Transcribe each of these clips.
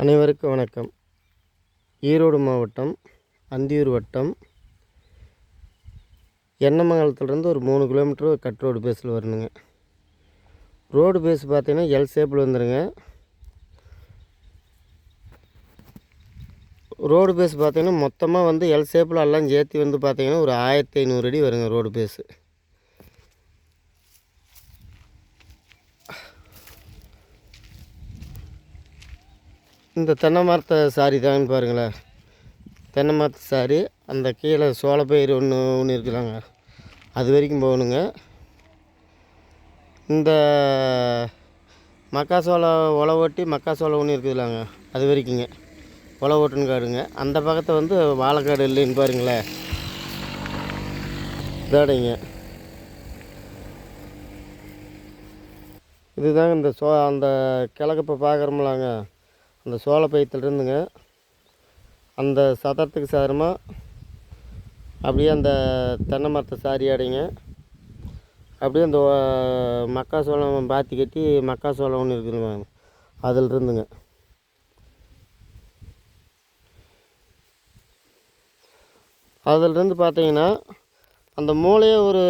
அனைவருக்கும் வணக்கம். ஈரோடு மாவட்டம் அந்தியூர் வட்டம். எண்ணமங்கலத்துலேருந்து ஒரு மூணு கிலோமீட்டர் கட் ரோடு பேஸில் வரணுங்க. ரோடு பேஸ் பார்த்தீங்கன்னா எல் ஷேப்பில் வந்துடுங்க ரோடு பேஸ் பார்த்திங்கன்னா மொத்தமாக வந்து எல் ஷேப்பில் எல்லாம் சேர்த்து வந்து பார்த்திங்கன்னா ஒரு ஆயிரத்தி ஐநூறு அடி வருங்க ரோடு பேஸு இந்த தென்னை மரத்தை சாரி தாங்கன்னு பாருங்களேன். தென்னை மரத்து சாரி அந்த கீழே சோளப்பயிர் ஒன்று ஒன்று இருக்குதாங்க. அது வரைக்கும் போகணுங்க. இந்த மக்காசோளம் உழ ஓட்டி மக்காசோளம் ஒன்று இருக்குதுலாங்க. அது வரைக்குங்க. உழ ஓட்டுன்னு காடுங்க. அந்த பக்கத்தை வந்து வாழைக்காடு இல்லைன்னு பாருங்களேன். இதாடைங்க இதுதாங்க இந்த சோ அந்த கிழக்கு இப்போ பார்க்குறோம்லாங்க அந்த சோள இருந்துங்க அந்த சதத்துக்கு சாரமாக அப்படியே அந்த தென்னை மரத்தை சாரி அடைங்க அப்படியே அந்த ஓ- மக்காசோளம் பாத்தி கட்டி மக்காசோளம் ஒன்று இருக்குதுங்க. அதில் இருந்துங்க அதிலிருந்து பார்த்தீங்கன்னா அந்த மூளையே ஒரு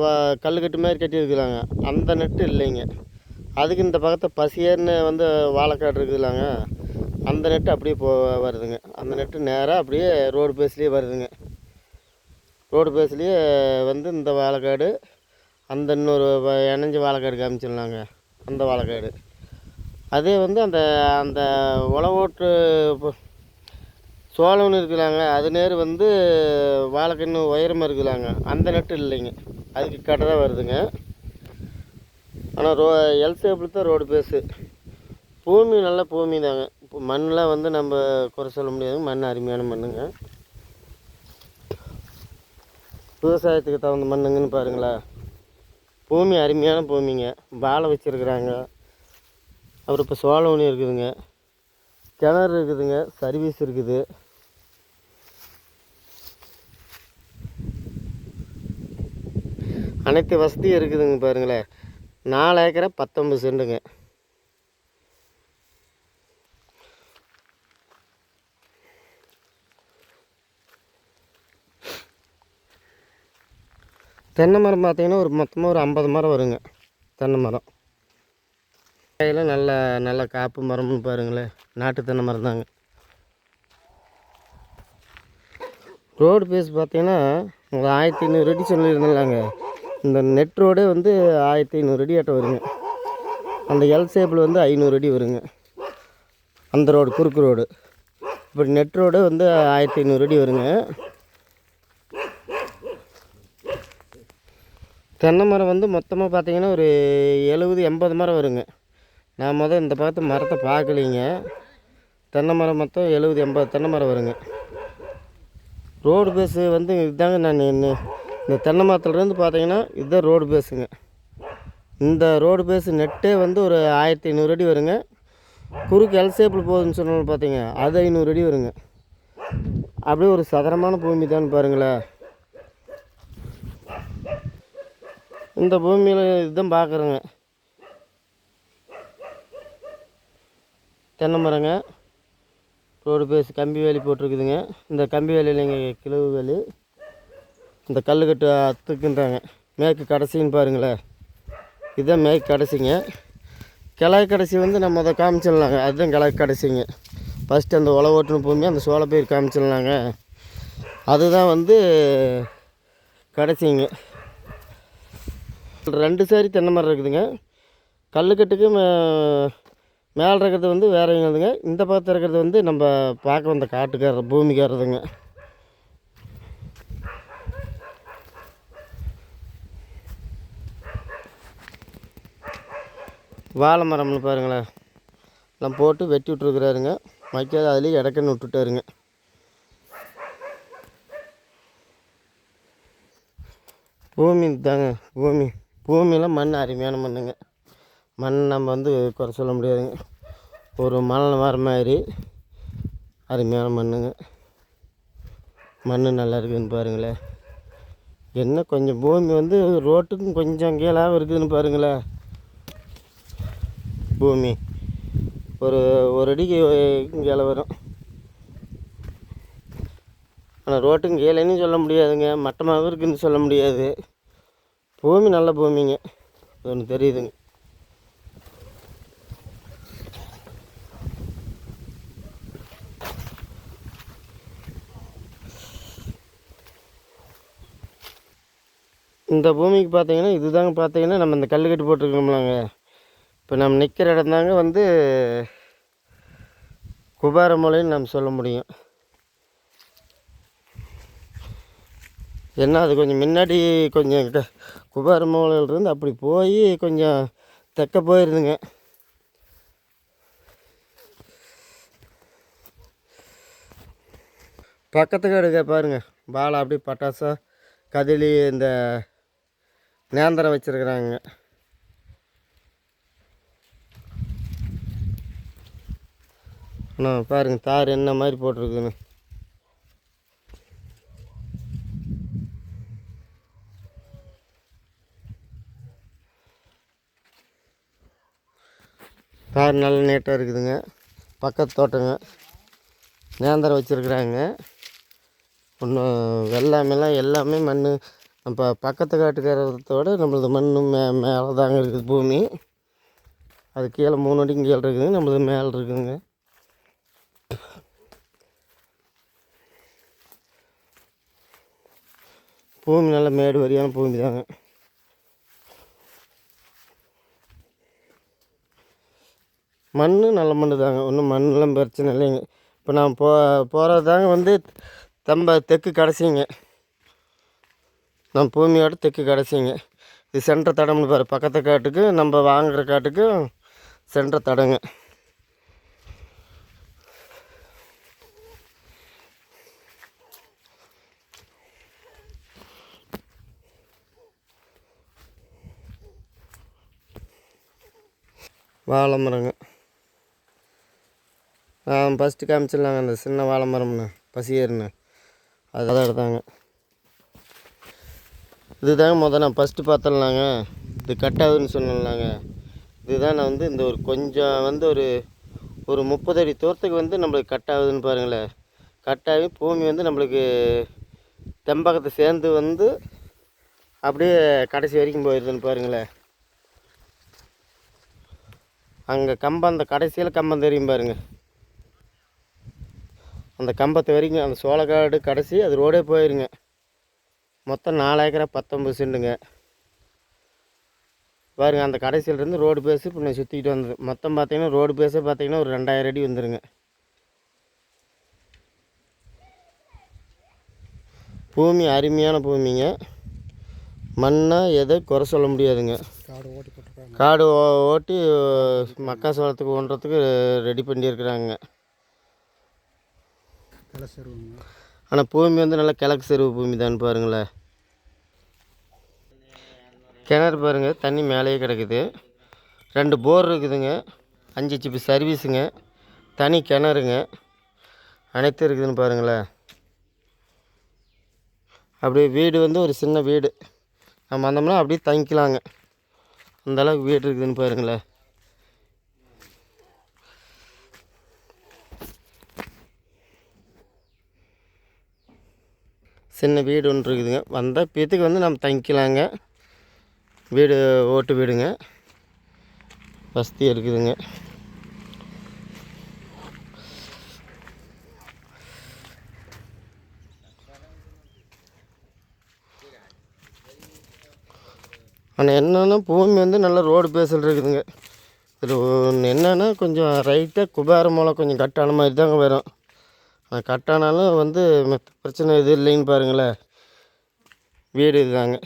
வ கல்லுக்கட்டு மாதிரி கட்டியிருக்குறாங்க. அந்த நெட்டு இல்லைங்க. அதுக்கு இந்த பக்கத்தை பசியர்னு வந்து வாழைக்காடு இருக்குதுலாங்க. அந்த நெட்டு அப்படியே போ வருதுங்க. அந்த நெட்டு நேராக அப்படியே ரோடு பேஸ்லேயே வருதுங்க. ரோடு பேஸ்லேயே வந்து இந்த வாழைக்காடு அந்த இன்னொரு வ- இணைஞ்ச வாழைக்காடு காமிச்சிடலாங்க. அந்த வாழைக்காடு. அதே வந்து அந்த அந்த உழவோட்டு சோளம்னு இருக்குலாங்க. அது நேர் வந்து வாழைக்கன்று உயரமாக இருக்குலாங்க. அந்த நெட்டு இல்லைங்க. அதுக்கு கடை தான் வருதுங்க. ஆனால் ரோ எல் சேப்பில் தான் ரோடு பேஸு பூமி நல்ல பூமி தாங்க. இப்போ மண்ணெலாம் வந்து நம்ம குறை சொல்ல முடியாதுங்க மண் அருமையான மண்ணுங்க. விவசாயத்துக்கு தகுந்த மண்ணுங்கன்னு பாருங்களேன் பூமி அருமையான பூமிங்க. வாழை வச்சுருக்குறாங்க. அப்புறம் இப்போ சோளம் ஒன்று இருக்குதுங்க. கிணறு இருக்குதுங்க. சர்வீஸ் இருக்குது. அனைத்து வசதியும் இருக்குதுங்க பாருங்களேன். நாலு ஏக்கரை பத்தொம்பது சென்ட்டுங்க தென்னை மரம் பார்த்தீங்கன்னா ஒரு மொத்தமாக ஒரு ஐம்பது மரம் வருங்க. தென்னை மரம். கையில் நல்ல நல்ல காப்பு மரம்னு பாருங்களேன். நாட்டு தென்னை மரம் தாங்க. ரோடு பேஸ் பார்த்தீங்கன்னா ஒரு ஆயிரத்தி ஐநூறு அடி சொல்லியிருந்தாங்க. இந்த நெட் ரோடே வந்து ஆயிரத்தி ஐநூறு அடி ஆட்ட வருங்க. அந்த எல் சேப்பில் வந்து ஐநூறு அடி வருங்க. அந்த ரோடு குறுக்கு ரோடு இப்படி நெட் ரோடு வந்து ஆயிரத்தி ஐநூறு அடி வருங்க. தென்னை மரம் வந்து மொத்தமாக பார்த்தீங்கன்னா ஒரு எழுபது எண்பது மரம் வருங்க. நான் முதல் இந்த பக்கத்து மரத்தை பார்க்கலிங்க தென்னை மரம் மொத்தம் எழுபது எண்பது தென்னை மரம் வருங்க. ரோடு பேஸு வந்து இதுதாங்க நான் இந்த தென்னை மரத்துலேருந்து பார்த்தீங்கன்னா இதுதான் ரோடு பேஸுங்க இந்த ரோடு பேஸு நெட்டே வந்து ஒரு ஆயிரத்தி ஐநூறு அடி வருங்க. குறுக்கு எல் ஷேப்பில் போகுதுன்னு சொன்னாலும் பார்த்தீங்க அது ஐநூறு அடி வருங்க. அப்படியே ஒரு சதுரமான பூமி தான் பாருங்களேன். இந்த பூமியில் இதுதான் பார்க்குறேங்க. தென்னை மரங்க ரோடு பேஸ் கம்பி வேலி போட்டிருக்குதுங்க. இந்த கம்பி வேலியிலங்க கிழவு வேலி இந்த கல்லுக்கட்டு அத்துக்குன்றாங்க. மேற்கு கடைசின்னு பாருங்களேன். இதுதான் மேற்கு கடைசிங்க. கிழக்கு கடைசி வந்து நம்ம அதை காமிச்சிடலாங்க. அதுதான் கிழக்கு கடைசிங்க. ஃபஸ்ட்டு அந்த உழவு ஓட்டுன பூமி அந்த சோளப்பயிர் காமிச்சிடலாங்க. அதுதான் வந்து கடைசிங்க. ரெண்டு சாரி தென்னை மரம் இருக்குதுங்க. கல்லுக்கட்டுக்கு மே மேலே இருக்கிறது வந்து வேறதுங்க இந்த பக்கத்தில் இருக்கிறது வந்து நம்ம பார்க்க வந்த காட்டுக்கார பூமிக்காரதுங்க வாழை மரம்னு பாருங்களேன். எல்லாம் போட்டு வெட்டி விட்ருக்குறாருங்க வைக்காத அதுலேயே இடக்கன்னு விட்டுட்டாருங்க. பூமி தாங்க பூமி. பூமியில் மண் அருமையான மண்ணுங்க. மண் நம்ம வந்து குறை சொல்ல முடியாதுங்க. ஒரு மலை வர மாதிரி அருமையான மண்ணுங்க. மண் நல்லா இருக்குதுன்னு பாருங்களேன். என்ன கொஞ்சம் பூமி வந்து ரோட்டுக்கும் கொஞ்சம் கீழாக இருக்குதுன்னு பாருங்களேன். பூமி. ஒரு ஒரு அடிக்கு கீழே வரும். ஆனால் ரோட்டுக்கும் கீழேன்னு சொல்ல முடியாதுங்க. மட்டமாகவும் இருக்குதுன்னு சொல்ல முடியாது. பூமி நல்ல பூமிங்க. ஒன்று தெரியுதுங்க. இந்த பூமிக்கு பார்த்தீங்கன்னா இதுதாங்க பார்த்தீங்கன்னா நம்ம இந்த கல்லுக்கட்டு போட்டிருக்கோம்லாங்க. இப்போ நம்ம நிற்கிற இடம் தாங்க வந்து குபாரமலைன்னு நம்ம சொல்ல முடியும். என்ன அது கொஞ்சம் முன்னாடி கொஞ்சம் குபார மூலையிலிருந்து அப்படி போய் கொஞ்சம் தெக்க போயிருந்துங்க. பக்கத்து கடுக்க பாருங்க. பாலை அப்படியே பட்டாசா கதிலி இந்த நேந்திரம் வச்சுருக்குறாங்க. அண்ணா பாருங்க தார் என்ன மாதிரி போட்டிருக்குன்னு தார் நல்லா நீட்டாக இருக்குதுங்க. பக்கத்து தோட்டங்க. நேந்திரம் வச்சுருக்குறாங்க. ஒன்றும் வெள்ளாமெல்லாம் எல்லாமே மண் நம்ம பக்கத்து காட்டுக்காரத்தோட நம்மளது மண் மே மேலே தாங்க இருக்குது பூமி. அது கீழே மூணு அடிக்கு கீழே இருக்குதுங்க. நம்மளது மேலே இருக்குதுங்க. பூமி நல்லா மேடு வரியான பூமி தாங்க மண் நல்ல மண் தாங்க. ஒன்றும் மண்ணெலாம் பிரச்சனை இல்லைங்க. இப்போ நான் போ போகிறது தாங்க வந்து தம்ப தெற்கு கடைசிங்க. நம்ம பூமியோட தெற்கு கடைசிங்க. இது சென்ற தடம்னு பாரு. பக்கத்து காட்டுக்கு நம்ம வாங்குற காட்டுக்கும் சென்ற தடங்க. வாழை மரங்க. ஃபஸ்ட்டு காமிச்சிடலாங்க அந்த சின்ன வாழை மரம்னு பசியர்னு அதான் எடுத்தாங்க. இதுதாங்க முத நான் ஃபஸ்ட்டு பார்த்தலாங்க இது கட் ஆகுதுன்னு இதுதான் நான் வந்து இந்த ஒரு கொஞ்சம் வந்து ஒரு ஒரு முப்பது அடி தூரத்துக்கு வந்து நம்மளுக்கு கட் ஆகுதுன்னு பாருங்களேன். கட் ஆகி பூமி வந்து நம்மளுக்கு தெம்பகத்தை சேர்ந்து வந்து அப்படியே கடைசி வரைக்கும் போயிடுதுன்னு பாருங்களேன். அங்கே கம்பம் அந்த கடைசியில் கம்பம் தெரியும் பாருங்கள் அந்த கம்பத்து வரைக்கும் அந்த சோளக்காடு கடைசி அது ரோடே போயிருங்க. மொத்தம் நாலு ஏக்கரா பத்தொம்பது செண்டுங்க. பாருங்க அந்த கடைசியிலேருந்து ரோடு பேஸு இப்போ நான் சுற்றிக்கிட்டு வந்தது. மொத்தம் பார்த்தீங்கன்னா ரோடு பேஸே பார்த்தீங்கன்னா ஒரு ரெண்டாயிரம் அடி வந்துருங்க. பூமி அருமையான பூமிங்க. மண்ணா எதை குறை சொல்ல முடியாதுங்க. காடு ஓட்டி காடு ஓட்டி மக்காசோளத்துக்கு ஒன்றத்துக்கு ரெடி பண்ணியிருக்கிறாங்க. ஆனால் பூமி வந்து நல்லா கிழக்கு செருவு பூமி தான் பாருங்களேன். கிணறு பாருங்கள் தண்ணி மேலேயே கிடக்குது. ரெண்டு போர் இருக்குதுங்க அஞ்சு ஜிபி சர்வீஸுங்க தனி கிணறுங்க அனைத்தும் இருக்குதுன்னு பாருங்களேன். அப்படியே வீடு வந்து ஒரு சின்ன வீடு. நம்ம வந்தோம்னா அப்படியே தங்கிக்கலாங்க. அந்த அளவுக்கு வீடு இருக்குதுன்னு பாருங்களேன். சின்ன வீடு ஒன்று இருக்குதுங்க. வந்தால் இப்போத்துக்கு வந்து நம்ம தங்கிக்கலாங்க. வீடு ஓட்டு வீடுங்க. வசதி இருக்குதுங்க. ஆனால் என்னென்னா பூமி வந்து நல்லா ரோடு பேசல் இருக்குதுங்க. இது ஒன்று என்னென்னா கொஞ்சம் ரைட்டாக குபார மூலம் கொஞ்சம் கட்டான மாதிரி தாங்க வரும். அது கட்டானாலும் வந்து பிரச்சனை எதுவும் இல்லைன்னு பாருங்களேன். வீடு இதுதாங்க.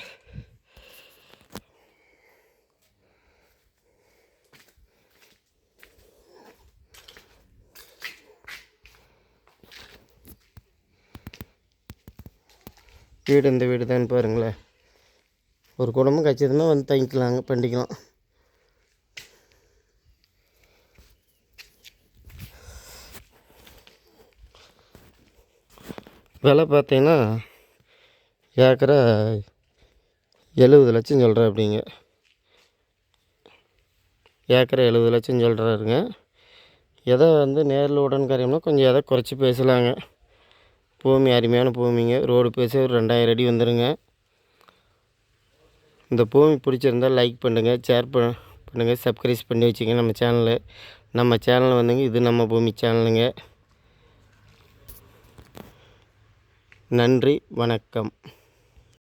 வீடு இந்த வீடு தான் பாருங்களேன். ஒரு குடும்பம் கச்சிதமாக வந்து தங்கிக்கலாங்க பண்ணிக்கலாம் விலை பார்த்தீங்கன்னா ஏக்கரை எழுபது லட்சம் சொல்கிறேன் அப்படிங்க ஏக்கரை எழுபது லட்சம் சொல்கிறாருங்க எதை வந்து நேரில் உடன் காரியம்னா கொஞ்சம் எதை குறைச்சி பேசலாங்க. பூமி அருமையான பூமிங்க. ரோடு பேச ஒரு ரெண்டாயிரம் அடி வந்துடுங்க இந்த பூமி பிடிச்சிருந்தா லைக் பண்ணுங்கள் ஷேர் பண்ண பண்ணுங்கள் சப்ஸ்கிரைப் பண்ணி வச்சுங்க நம்ம சேனலு நம்ம சேனல் வந்துங்க இது நம்ம பூமி சேனலுங்க நன்றி வணக்கம்.